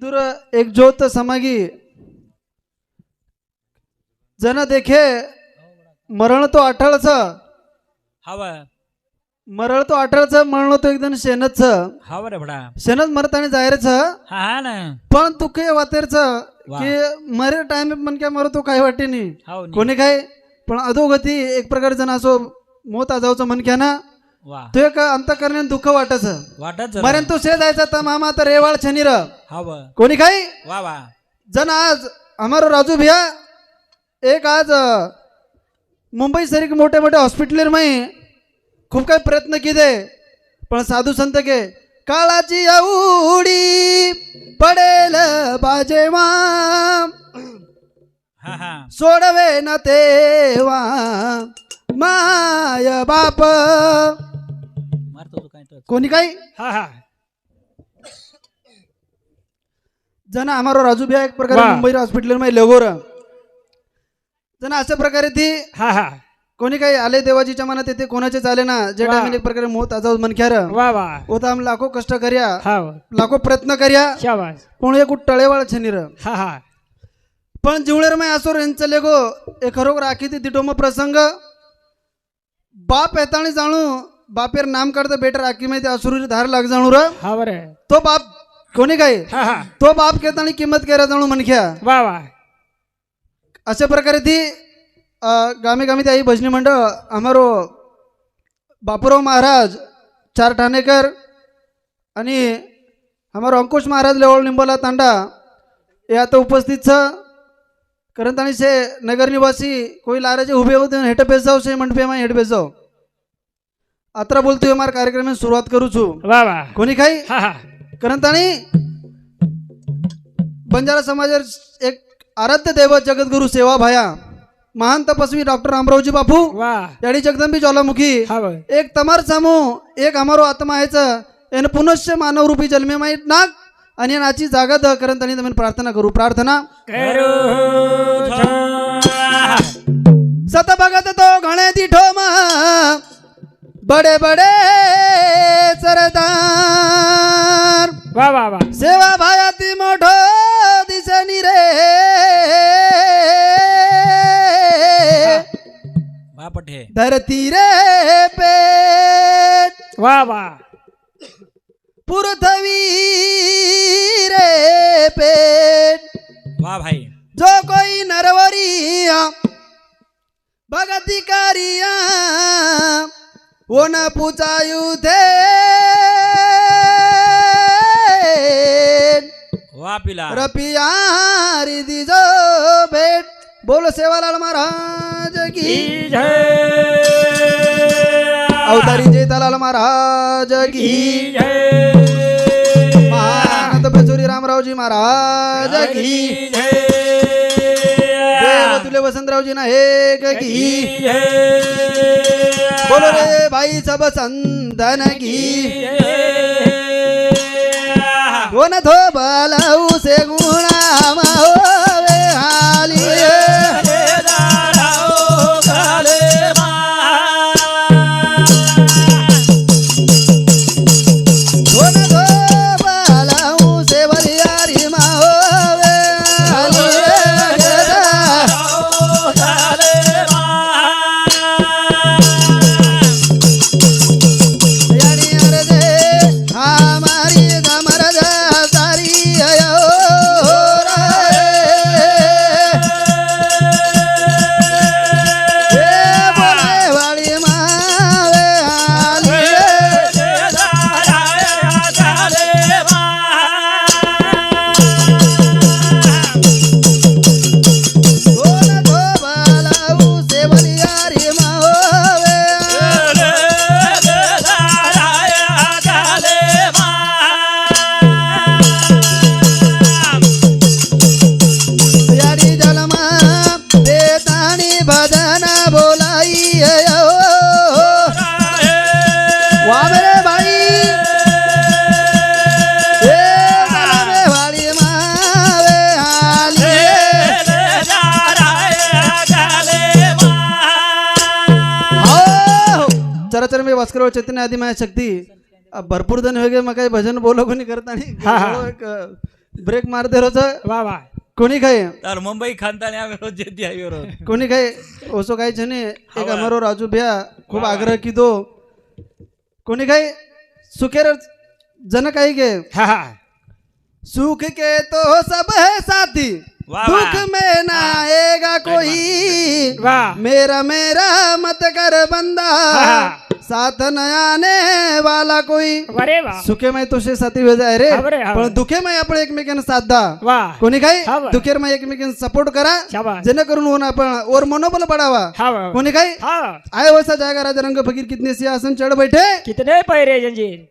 दूर एक ज्योत समागी। जन देखे मरण तो आठळच। हवा मरळ तो आठळच मरण तो एकदम शेनच हवा रे भडा. शेनच मरत आणि जायरच। हा हा ना. पण तू काही वातेरच. की मरे टाइम मन काय मरतो काही वाटे नाही हाव नी. कोणी काय? पण अधोगती एक प्रकारे जण असो मोत आजावचं मन घ्या ना? तो एक अंतकरणे दुःख वाटच वाटत मरेन तू शे जायचा तर मामा तर रेवाळ हवा कोणी काय वा वा. जन आज हमारो राजू भैया एक आज मुंबई सारखे मोठे मोठे हॉस्पिटल में खूप काही प्रयत्न केले पण साधू संत के काळाची आवडी पडेल बाजेवा सोडवे न तेवा माय बाप. कोणी काही? हा हा. जण हमारो राजू भैया एक प्रकारे. मुंबई हॉस्पिटलमध्ये लगोर. जण अशा प्रकारे ती हा हा. कोणी काही आले देवाजीच्या मनात येते कोणाचे चाले ना जे. टाइम एक प्रकारे मोत आजाव मनख्यार. वा वा. होता आम लाखो कष्ट कर्या लाखो प्रयत्न कर्या शाबास. पण एक टळेवाळ छनीर. हा हा. पण जिवळेर मै असो रेंचले गो ए खरोखर आखी ती दिटोम प्रसंग बाप येताणी जाणू बापेर नाम करता बेटर आखी माहिती असुर धार लाग जाणू र तो बाप कोणी काय? तो बाप केतानी किंमत केला जाणू मनख्या वा वा. अशा प्रकारे ती गामी गामे गामे ते आई भजनी मंडळ आम्हारो बापूराव महाराज चार ठाणेकर आणि हमारो अंकुश महाराज लेवळ निंबोला तांडा हे आता उपस्थित छ करंत आणि से नगर निवासी कोई लाराचे उभे होते हेठ बेस जाओ से मंडपे माय हेठ बेस आता बोलतोय मार कार्यक्रम सुरुवात करू छु वा वा. कोणी काही? हा हा. ताणी बंजारा समाजात एक आराध्य दैवत जगद्गुरु सेवा भाया महान तपस्वी डॉक्टर रामरावजी बापू वा. याडी जगदंबी ज्वालामुखी हा एक तमार सामू एक अमारो आत्मा आहेच यानं पुनश्च मानव रूपी जन्मे माहीत नाग आणि नाची जागा द कारण त्यांनी तुम्ही प्रार्थना करू. प्रार्थना. करू. सत भगत तो बडे बडे सरदार. वा वा वा. सेवा भायाती मोठो दिसनी रे. बापट. हे धरती रे पेट. वा वा. पृथ्वी रे पेट. वा भाई. जो कोई नरवरिया भगती कारिया वो न पूछायु थे वा पिला. रपिया रिदी जो भेट. बोलो सेवालाल महाराज की अवतारी जेतालाल महाराज की महानंद पेचोरी रामरावजी महाराज की देव तुले वसंतरावजी ना हे की. बोलो रे भाई सब संतन की. कोण थो बलऊ से गुणा वास्करव चैतन्य आधी माझ्या शक्ती. भरपूर जण वेगळे मग काही भजन बोलो कोणी करत आणि ब्रेक मारते रोज वा वा. कोणी काय तर मुंबई खानदानी कोणी काय ओसो काय छने. एक अमरो राजू भैया. खूप आग्रह की दो. कोणी काय सुखेर जन काही गे सुख के तो सब है साथी. दुख में ना आएगा कोई. मेरा मेरा मत कर बंदा. साथ न आने वाला कोई। अरे वा। सुखे माय तुझे साथी वेज आहे रे। पण दुखे माय आपण एकमेकांना साथ दा कोणी काही दुखेर माय एकमेकांना सपोर्ट करा। जेणेकरून होऊन आपण और मनोबल पडावा कोणी काही आय वैसा जायगा राजा रंग फकीर कितने सिया असन चढ बैठे। कितने पैरे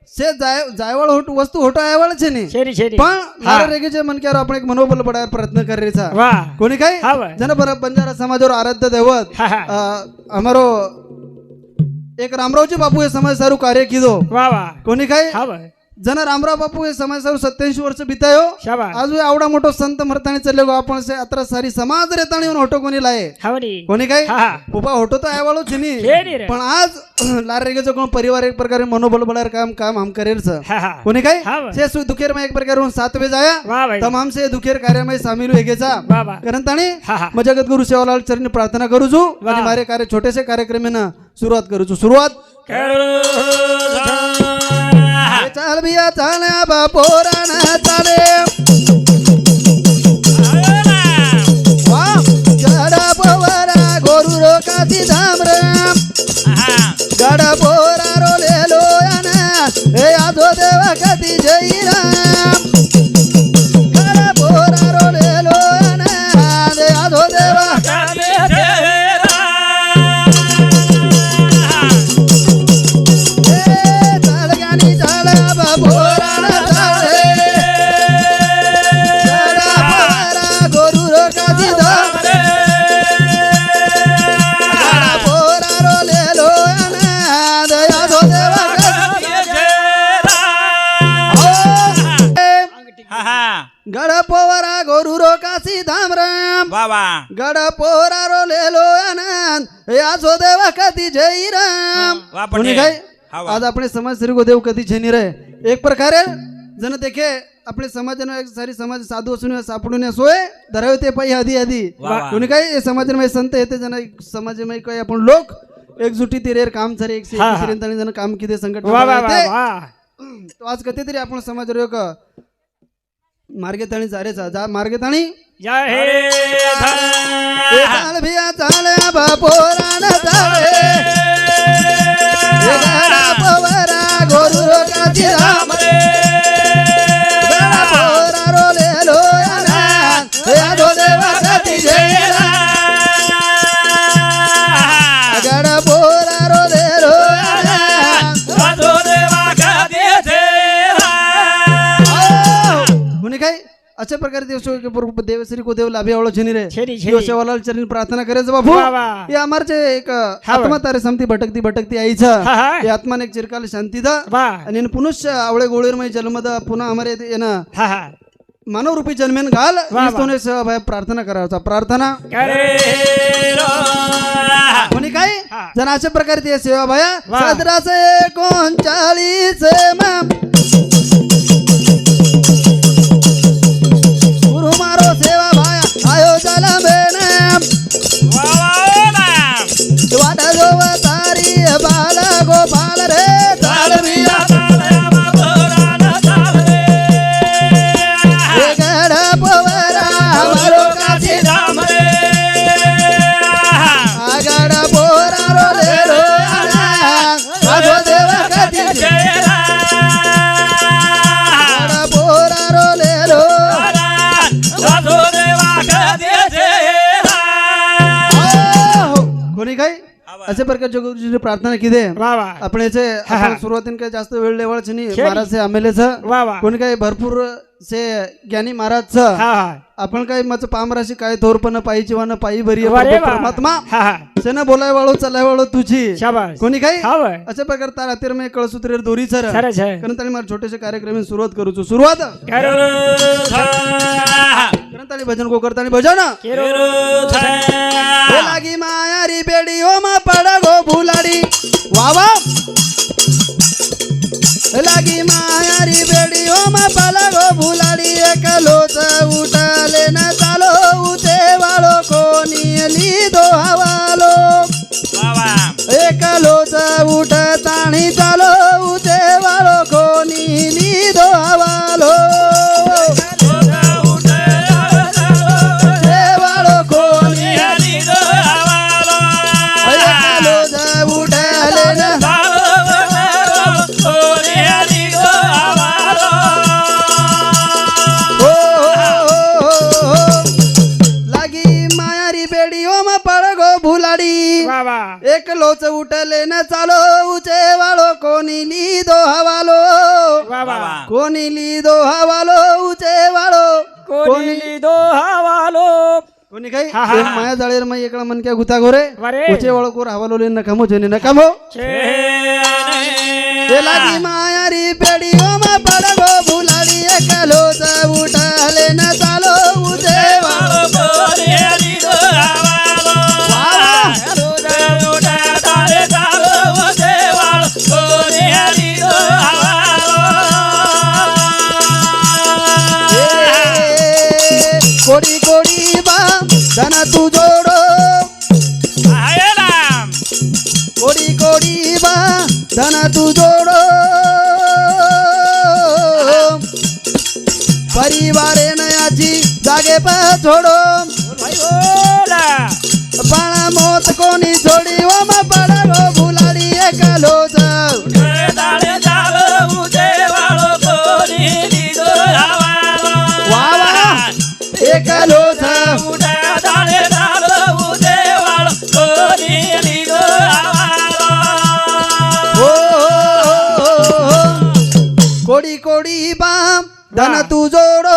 से जाय जायवळ होट वस्तू होटो आयवळ छे ने। शेरी शेरी पण लारा रेगेचे मनक्यावर आपण एक मनोबल पडायला प्रयत्न करेचा कोणी काही जन बंजारा समाजावर आराध्य दैवत हमारो એક રામરાવજી બાપુએ સમાજ સારું કાર્ય કીધો. વાહ વાહ. કોની ખાય હા ભાઈ. जना रामराव बापू हे समाज सत्याऐंशी वर्ष बितायो. आज एवढा मोठा संत मरताने चले गो आपण से सारी समाज रेताने येऊन होटो कोणी लाये. कोणी काय? उपा होटो तर आयवाळो वाळू चिनी पण आज लारेगेचं कोण परिवार एक प्रकारे मनोबल बलार काम काम हम करेल कोणी काय? से दुखेर में एक प्रकार हूँ सात वेज आया तमाम से दुखेर कार्य में शामिल हुए कारण ताणे माझ्या हा जगत गुरु सेवालाल चरण प्रार्थना करू छू आणि मारे कार्य छोटेसे कार्यक्रम सुरुवात करू छू सुरुवात चाल बिया चाल्या बापोरान चाले. गडा पोवरा गोरु रोकाची धामर गडा पोरा हे आजो देवा कधी जई धाम राम बाबा गड पोहरा रोलेलो आनंद. या हो देवा कधी जय राम काय? आज आपण समाज श्री गोदेव कधी झेनी रे एक प्रकारे जण देखे आपले समाज सारी समाज साधू असून सापडून सोय धरावे ते पाहिजे आधी आधी. कोणी काय? समाज संत येते जण समाज काही आपण लोक एकजुटी ते रेर काम सारे एक जण काम किती संकट आज कधी तरी आपण समाज मार्गे ताणी जा मार्गे ताणी जय हे चाल भिया चाल्या बापोरान चाले अशा प्रकारे देव देवश्री को देव लाभे आवळो छनी रे. दिवस सेवालाल चरणी प्रार्थना करायचं बाबू हे अमारचे एक हा आत्मा तारे समती भटकती भटकती आईचं. हा हे. आत्माने एक चिरकाल शांती दा आणि इन पुनश्च आवळे गोळीरमय जन्मद पुन्हा अमरे येन हा हा. मानव रूपी जन्मेन घाल. ईस्तोने सेवा भाई प्रार्थना. करायचा प्रार्थना कोणी काय. जण अशा प्रकारे ते सेवा भाया. सतराशे एकोणचाळीस अशा प्रकारच्या गुरुजीने प्रार्थना किती वा वा. आपण याचे सुरुवातीन काय जास्त वेळ लेवळच नाही. महाराज आमेलेचं. वा वा. कोणी काय भरपूर से ज्ञानी महाराजचं. हा आपण काय मच पामराशी काय थोरपण पायी चिवान पायी बरी आहे, वा रे प्रभू वा. परमात्मा. सेना बोलाय वाळो चलाय वाळो तुझी. कोणी काय हा अशा प्रकारे तार अतिर मी कळसूत्र दोरी सर कारण ताणी मला छोटेसे कार्यक्रम सुरुवात करू छु. सुरुवात ग्रंथाने भजन को गोकर्ताने भजन। लागी माया री बेडी ओ मा पडा गो भुलाडी वावा लागी माया री बेडी ओ मा पडगो भुलाडी एक लोच उठले न चालो उते वाळो कोनी कोणी दो हवालो एक लोच उठताणी चालो वा एक लोच उठले न चालो उचे वालो कोणी लिदो हवालो. कोणी लिदो हवालो उचे वालो कोणी लिदो हवालो. कोणी काही? माया जाळीर मग इकडे मन काय गुता गोरे. उचे वाळो कोर हवालो ले नकामो जेने नका मो. की माया री पेडी ओ मा पडगो बुलाडी एक लोच उठले ना कोडी कोडी बाम धना तू जोडो आहे राम कोडी कोडी बा धना तू जोडो परिवारे नयाची जागे पा छोडो કોડી કોડી બા ધન વાહ. તું જોડો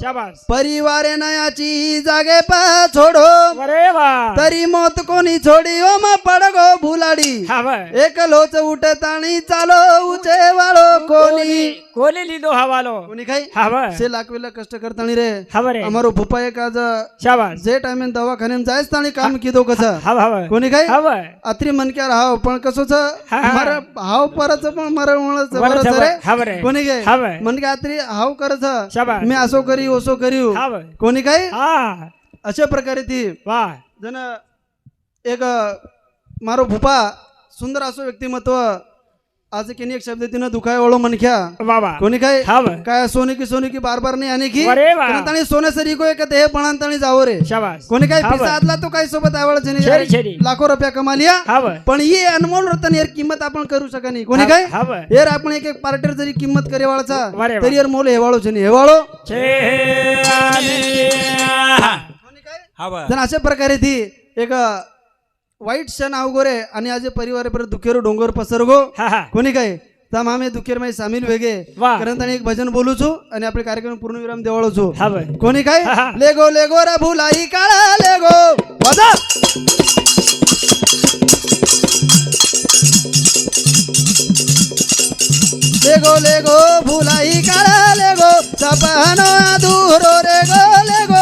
શાબાશ પરિવારે નયાચી જાગે પા છોડો વરે વાહ તરી મોત કોની છોડી ઓમાં પડગો ભૂલાડી હા ભાઈ એકલો જ ઉઠે તાણી ચાલો ઉચે વાળો કોની કોલી લીધો હવાલો કોની ખાઈ હા ભાઈ સે લાકવેલા કષ્ટ કરતાણી રે હા ભરે અમારો ભૂપા એક આજ શાબાશ જે ટાઈમે દવાખાને જાય તાણી કામ કીધો કસ હા ભાઈ કોની ખાઈ હા ભાઈ આત્રી મન ક્યાર હાવ પણ કશો છે હા, હા. મારા હાવ પર છે પણ મારા વણ છે વણ વણ છે, છે રે હા ભરે. કોની ખાઈ હા ભાઈ. મન કે આત્રી હાવ કરે છે શાબાશ. મેં આસો કરી ઓછો કર્યું હા ભાઈ કોની ખાઈ હા अशा प्रकारे ती વાહ जण एक मारो भूपा सुंदर असो व्यक्तिमत्व आज किने एक शब्द तिनं दुखाय ओळो मनख्या बाबा कोणी काय काय सोने की सोने की बार बार नाही आणि की अरे वा. ताणी सोन्यासरी को एक हे पणांताणी जावो रे. कोणी काय हाव. आदला तो काय सोबत शेरी, शेरी. आवडचे लाखो रुपया कमालिया. हाव. पण ही अनमोल रतन यार किंमत आपण करू शका नाही. कोणी हाव, काय? यार आपण एक एक पार्टर जरी किंमत करे वाळचा अरे वा. तरी यार मोल हेवाळो छे हेवाळो कोणी काय? अशा प्रकारे ती एक वाईट क्षण अवगोरे आणि आज परिवार पर दुखेरो डोंगर पसरगो. कोणी काय? तमाम आम्ही दुखेर माई सामील वेगे. कारण त्याने एक भजन बोलू छू आणि आपले कार्यक्रम पूर्ण विराम देवाळू छू कोणी काय? लेगो लेगो रे भुलाई काळा लेगो. वाजा! लेगो लेगो भुलाई काळा लेगो. सपानो अधुरो रे गो लेगो.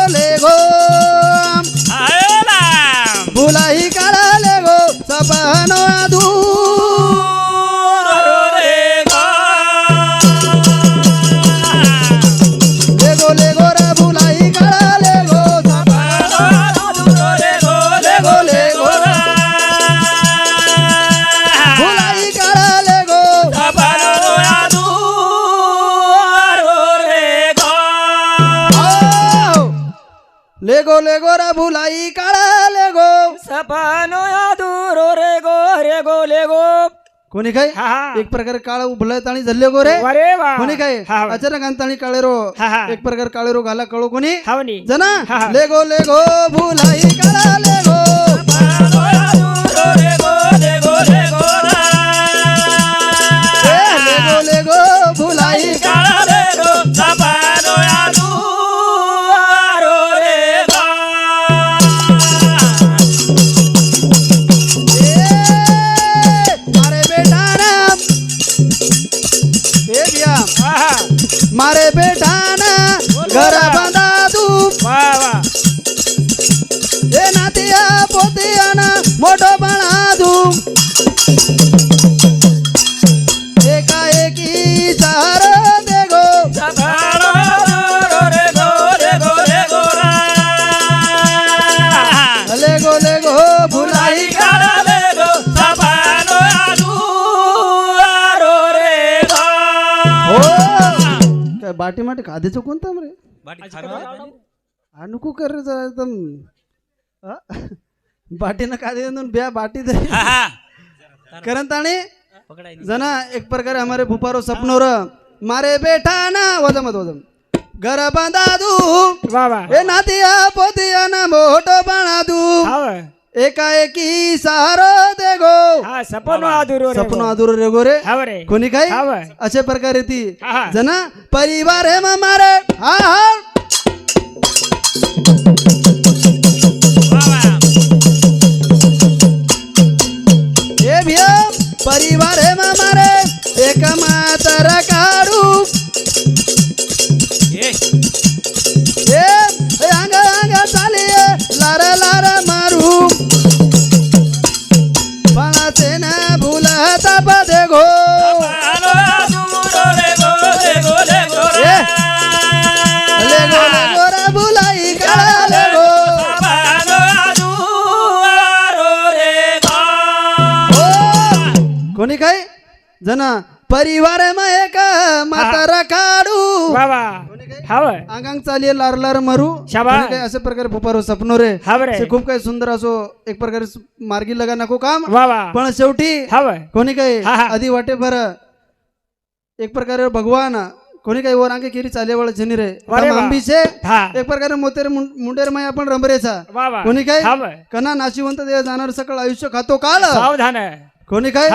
लेगो लेगो रा भुलाई काळा लेगो सपानो अधुरो रे गो रे गो ले गो. कोणी काय? हा हा. एक प्रकार काळ उभलाय ताणी झल्ले गो रे. वरे वा. कोणी काय? हा हा. अचानक आणताणी काळे रो. हा हा. एक प्रकार काळे रो घाला कळो कोणी? हावनी. जना? हा, हा. लेगो लेगो भुलाई काळा लेगो बाटी माटी खादेचं कोणतं रे बाटी हा नको कर रे जरा एकदम. हा? बाटीनं खादे म्हणून ब्या बाटी दे. हा, हा. आणि पकडायनी. जना एक प्रकारे हमारे भूपारो सपनोर. मारे बेटा ना वजम वजम घर बांधा दू. वा वा. ए नातिया पोतिया ना मोठो बना दू. हाव. एकाएकी सहारो दे गो हा सपनो आदुरो रे सपनो अधुरो रे गोरे हाव रे कोणी काय हाव अशा प्रकारे ती हा, हा. जना परिवार है मारे हा हा कोणी काय जना परिवार मग एक म्हातारा काढू. हाव अंगांग चालिये लार लार मारू. काय अशा प्रकारे फुपारो सपनो रे. हाव रे असे खूप काही सुंदर असो एक प्रकारे मार्गी लगा नको काम. पण शेवटी हाव कोणी काही. आधी वाटे भर. एक प्रकारे भगवान कोणी काही वर अंगे केरी चाले वळ झनी रे. आंबीचे एक प्रकारे मोतेर मुंडेर माय आपण रंबरेचा कोणी काय कना नाशिवंत देव जाणार सकळ आयुष्य खातो काल. कोणी काय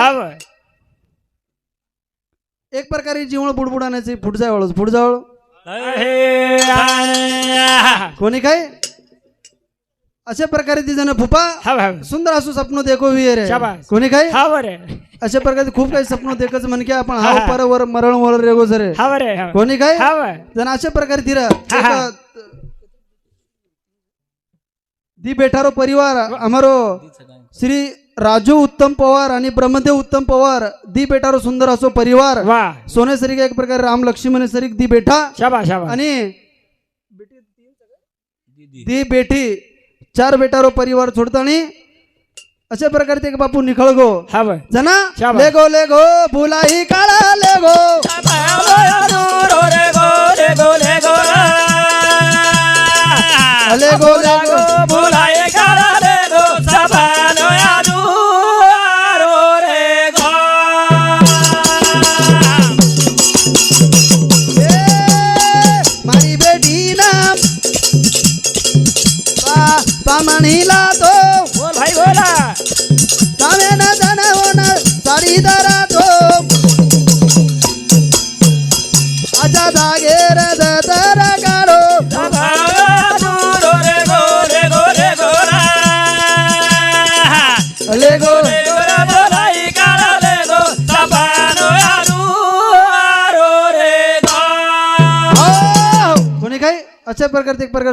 एक प्रकारे जीवन बुडबुडाण्याचे फुटजावळ फुटजावळ आ. कोणी काय? अशा प्रकारे ती जण फुपा सुंदर असू सपनो देखो विये रे शाबास. कोणी काय? अशा प्रकारे खूप काही सपनो देखच म्हण की आपण हा, हाव हा. पर वर मरण वर रेगो जरे हाव रे हाव कोणी काय जण अशा प्रकारे तिरा हा, हा. दी बेठारो परिवार अमारो। श्री राजू उत्तम पवार आणि ब्रह्मदेव उत्तम पवार दी बेटारो सुंदर असो परिवार। वा। सोने सरिक एक प्रकारे राम लक्ष्मण सरिक दी बेठा। शाबास शाबास। आणि. दी बेठी चार बेटारो परिवार सोडतानी अशा प्रकारे ते एक बापू निखळ गो जना शाबास. लेगो लेगो बुलाई काळा लेगो। आलो आजूरो रे गो, रे गो, रे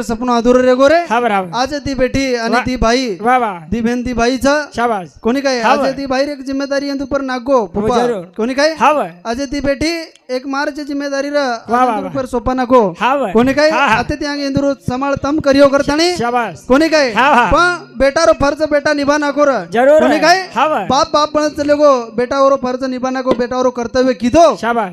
सपन अधुरे रे गोरे? हाव आज ती बेटी आणि. ती बाई वा वा. ती बेन ती बाईचा शाबास. कोणी काय. आज ती बाहेर एक जिम्मेदारी आहे पर नागो. कोणी काय? आज ती बेटी एक मारची जिम्मेदारी सोपा नको. हाव कोणी काय. आता ते अंगे इंदुरू सांभाळ तम करियो करतानी कोणी काय. पण बेटारो फर्ज बेटा निभा नको र जरूर कोणी. काय बाप बाप बनत चले गो बेटावर फर्ज निभा नको बेटावर कर्तव्य किदो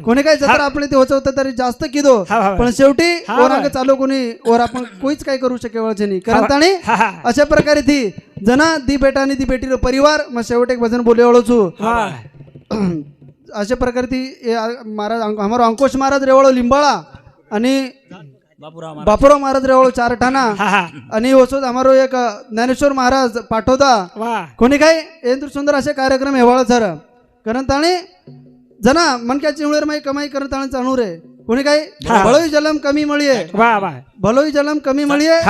कोणी काय जत्र आपले ते होत तरी जास्त किदो. पण शेवटी वर. अंग चालू कोणी वर आपण कोणीच काय करू शके वळचेनी. कारण ताणी हा हा. अशा प्रकारे ती जना दी बेटा आणि दी बेटीर परिवार. मग शेवट एक भजन बोले वा अशा प्रकारे ती महाराज हमारो अंकुश महाराज रेवळो लिंबाळा आणि बापूराव महाराज. रेवळो चारठाणा हा हा. आणि वसोद हमारो एक ज्ञानेश्वर महाराज पाठवता कोणी काय? येंद्र सुंदर असे कार्यक्रम हेवाळ सर कारण ताणे जना मनक्या चिवळेर माई कमाई करत ताणे चाणू रे कोणी काय? हा. भलोई जलम कमी मळीये. भलोई जलम कमी मळीये.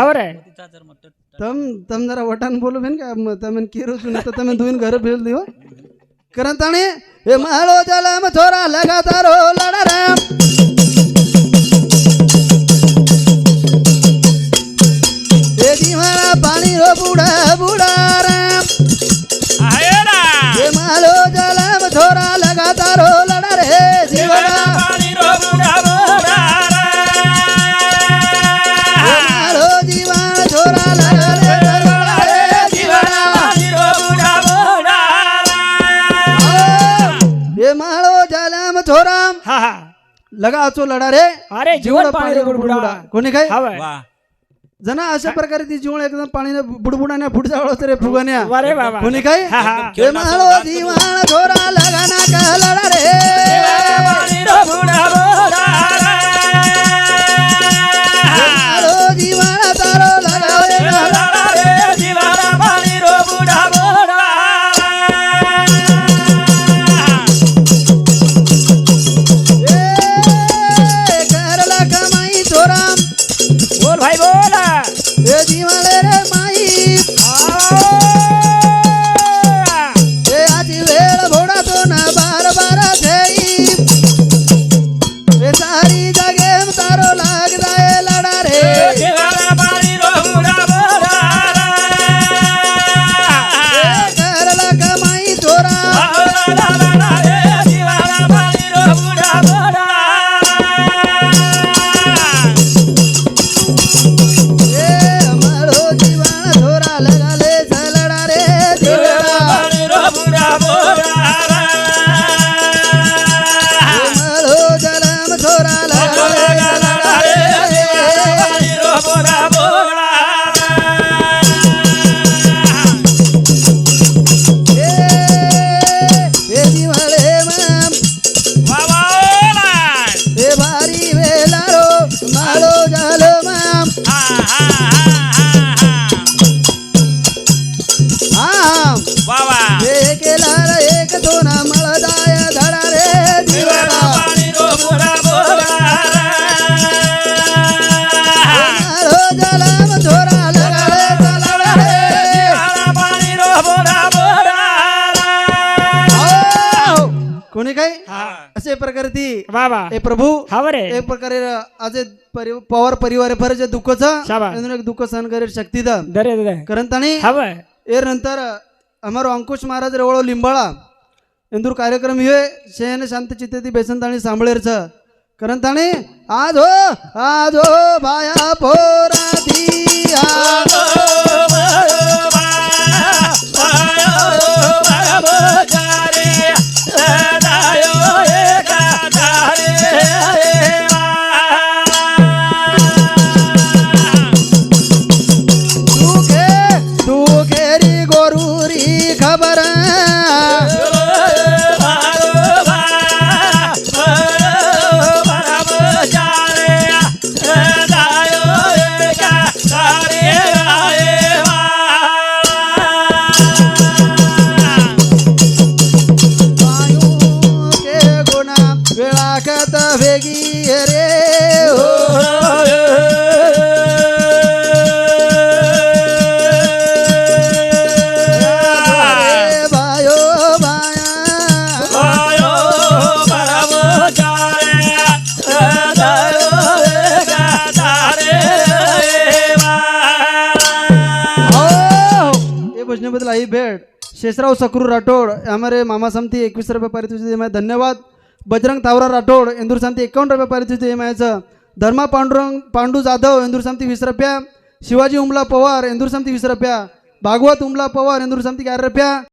तम तम जरा वटान बोलो बेन का? तमेन किरो सुन तमेन दुइन घर भेल दियो कारण ताणे हे माळो जलम थोरा लगातारो लडराम हे दिवाळा पाणी रो बुडा बुडा राम आहे ना. हे मालो जलम थोरा लगातारो हे माळो जलम थोराम. हा हा. लगा आचो लढा रे. अरे जीवन पाणी रे बुडबुडा. कोणी काय? वा. जना अशा प्रकारे ती जीवन एकदम पाणीने बुडबुडाने फुटजा वळत रे अरे बाबा कोणी काय? हा, हा. हे माळो जीवाण थोरा लगाना का लढा रे. प्रभू हवरे एक प्रकारे आज पवार परिवार भर जे दुःख चांगलं दुःख सहन करेल शक्ती दरे कारण एर नंतर अमर अंकुश महाराज रेवळ लिंबाळा इंदूर कार्यक्रम हे शेन शांत चित्ते ती बेसंत आणि सांभळेरच कारण त्याने आज आज बाया पोरा भेट शेषराव सकरू राठोड हमारे मामा समती एकवीस रुपये पारितोषिक दिए धन्यवाद. बजरंग तावरा राठोड इंदूर समती एकावन्न रुपये पारितोषिक दिए धर्मा पांडुरंग पांडू जाधव इंदूर समती वीस रुपया. शिवाजी उमला पवार इंदूर समती वीस रुपया. भागवत उमला पवार इंदूर समती ग्यारह रुपया.